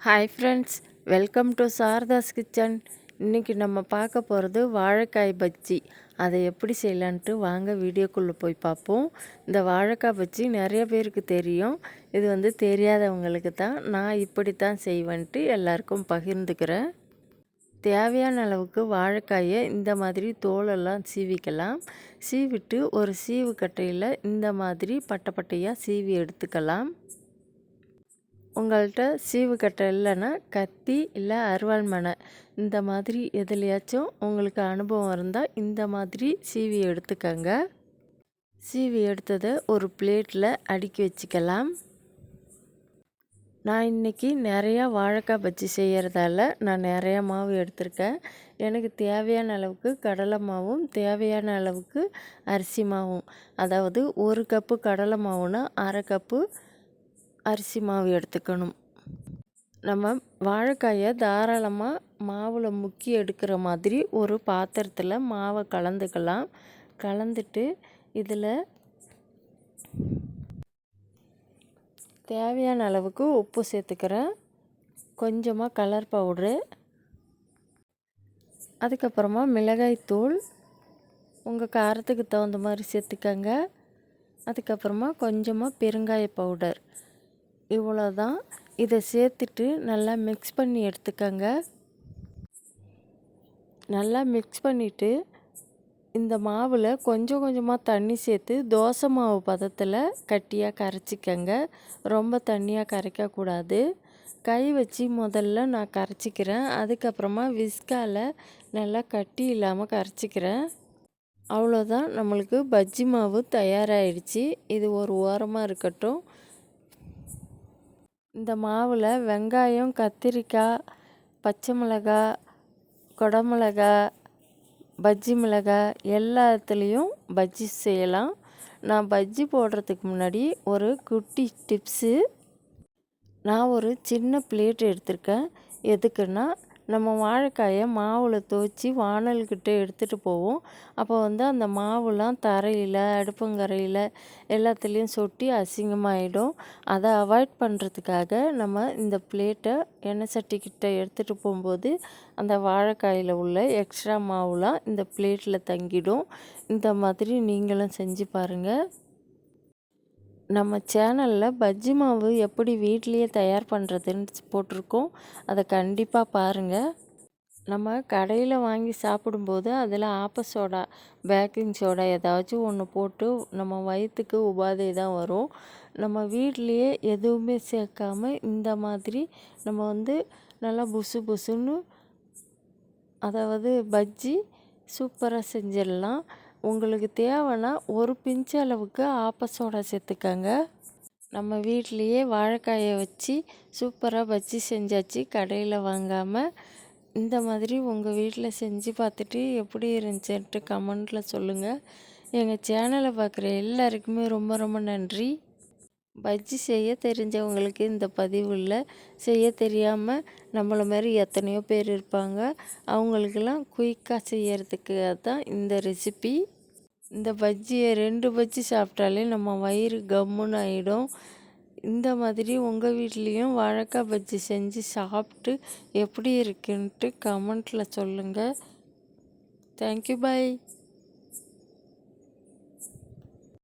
Hi friends welcome to Saradha's kitchen இன்றைக்கி நம்ம பார்க்க போகிறது வாழைக்காய் பஜ்ஜி. அதை எப்படி செய்யலான்ட்டு வாங்க வீடியோக்குள்ளே போய் பார்ப்போம். இந்த வாழைக்காய் பஜ்ஜி நிறைய பேருக்கு தெரியும். இது வந்து தெரியாதவங்களுக்கு தான் நான் இப்படி தான் செய்வேன்ட்டு எல்லாருக்கும் பகிர்ந்துக்கிறேன். தேவையான அளவுக்கு வாழைக்காயை இந்த மாதிரி தோலெல்லாம் சீவிக்கலாம். சீவிட்டு ஒரு சீவு கட்டையில் இந்த மாதிரி பட்டை பட்டையாக சீவி எடுத்துக்கலாம். உங்கள்கிட்ட சீவு கட்டை இல்லைன்னா கத்தி இல்லை அருவாள் மனை. இந்த மாதிரி எதுலையாச்சும் உங்களுக்கு அனுபவம் இருந்தால் இந்த மாதிரி சீவி எடுத்துக்கங்க. சீவி எடுத்ததை ஒரு பிளேட்டில் அடுக்கி வச்சுக்கலாம். நான் இன்றைக்கி நிறையா வாழைக்காய் பஜ்ஜி செய்கிறதால நான் நிறையா மாவு எடுத்திருக்கேன். எனக்கு தேவையான அளவுக்கு கடலை மாவும் தேவையான அளவுக்கு அரிசி மாவும். அதாவது ஒரு கப்பு கடலை மாவுனா அரை கப்பு அரிசி மாவு எடுத்துக்கணும். நம்ம வாழைக்காயை தாராளமாக மாவில் முக்கி எடுக்கிற மாதிரி ஒரு பாத்திரத்தில் மாவை கலந்துக்கலாம். கலந்துட்டு இதில் தேவையான அளவுக்கு உப்பு சேர்த்துக்கிறேன். கொஞ்சமாக கலர் பவுடரு அதுக்கப்புறமா மிளகாய்த்தூள் உங்கள் காரத்துக்கு தகுந்த மாதிரி சேர்த்துக்கங்க. அதுக்கப்புறமா கொஞ்சமாக பெருங்காய பவுடர் இவ்வளோ தான் இதை சேர்த்துட்டு நல்லா மிக்ஸ் பண்ணி எடுத்துக்கங்க. நல்லா மிக்ஸ் பண்ணிவிட்டு இந்த மாவில் கொஞ்சம் கொஞ்சமாக தண்ணி சேர்த்து தோசை மாவு பதத்தில் கட்டியாக கரைச்சிக்கங்க. ரொம்ப தண்ணியாக கரைக்கக்கூடாது கை வச்சு முதல்ல நான் கரைச்சிக்கிறேன். அதுக்கப்புறமா விஸ்கால நல்லா கட்டி இல்லாமல் கரைச்சிக்கிறேன். அவ்வளோதான். நம்மளுக்கு பஜ்ஜி மாவு தயாராகிடுச்சு இது ஒரு ஓரமாக இருக்கட்டும். இந்த மாவில் வெங்காயம் கத்திரிக்காய் பச்சை மிளகா குடமிளகா பஜ்ஜி மிளகா எல்லாத்துலேயும் பஜ்ஜி செய்யலாம். நான் பஜ்ஜி போடுறதுக்கு முன்னாடி ஒரு குட்டி டிப்ஸு. நான் ஒரு சின்ன பிளேட் எடுத்திருக்கேன். எதுக்குன்னா நம்ம வாழைக்காயை மாவில் துவச்சி வானல்கிட்ட எடுத்துகிட்டு போவோம். அப்போ வந்து அந்த மாவுலாம் தரையில் அடுப்பங்கரையில் எல்லாத்துலேயும் சொட்டி அசிங்கமாயிடும். அதை அவாய்ட் பண்ணுறதுக்காக நம்ம இந்த பிளேட்டை எண்ணெய் சட்டிக்கிட்ட எடுத்துகிட்டு போகும்போது அந்த வாழைக்காயில் உள்ள எக்ஸ்ட்ரா மாவுலாம் இந்த பிளேட்டில் தங்கிடும். இந்த மாதிரி நீங்களும் செஞ்சு பாருங்கள் நம்ம சேனலில் பஜ்ஜி மாவு எப்படி வீட்லேயே தயார் பண்ணுறதுன்னு போட்டிருக்கோம். அதை கண்டிப்பாக பாருங்கள் நம்ம கடையில் வாங்கி சாப்பிடும்போது அதில் ஆப்ப சோடா பேக்கிங் சோடா ஏதாச்சும் ஒன்று போட்டு நம்ம வயிற்றுக்கு உபாதை தான் வரும். நம்ம வீட்லேயே எதுவுமே சேர்க்காம இந்த மாதிரி நம்ம வந்து நல்லா புசு புசுன்னு அதாவது பஜ்ஜி சூப்பராக செஞ்சிடலாம். உங்களுக்கு தேவைன்னா ஒரு பிஞ்சு அளவுக்கு ஆப்பசோடா சேர்த்துக்கங்க. நம்ம வீட்லேயே வாழைக்காயை வச்சு சூப்பராக பஜ்ஜி செஞ்சாச்சு கடையில் வாங்காமல் இந்த மாதிரி உங்கள் வீட்டில் செஞ்சு பார்த்துட்டு எப்படி இருந்துச்சுன்ட்டு கமெண்ட்டில் சொல்லுங்கள் எங்கள் சேனலை பார்க்குற எல்லாருக்குமே ரொம்ப ரொம்ப நன்றி. பஜ்ஜி செய்ய தெரிஞ்சவங்களுக்கு இந்த பதிவில் செய்ய தெரியாமல் நம்மளை மாதிரி எத்தனையோ பேர் இருப்பாங்க. அவங்களுக்கெல்லாம் குயிக்காக செய்யறதுக்கு தான் இந்த ரெசிபி இந்த பஜ்ஜியை ரெண்டு பஜ்ஜி சாப்பிட்டாலே நம்ம வயிறு கம்முன்னு ஆகிடும் இந்த மாதிரி உங்கள் வீட்லேயும் வாழைக்காய் பஜ்ஜி செஞ்சு சாப்பிட்டு எப்படி இருக்குன்ட்டு கமெண்ட்டில் சொல்லுங்கள் தேங்க்யூ பாய்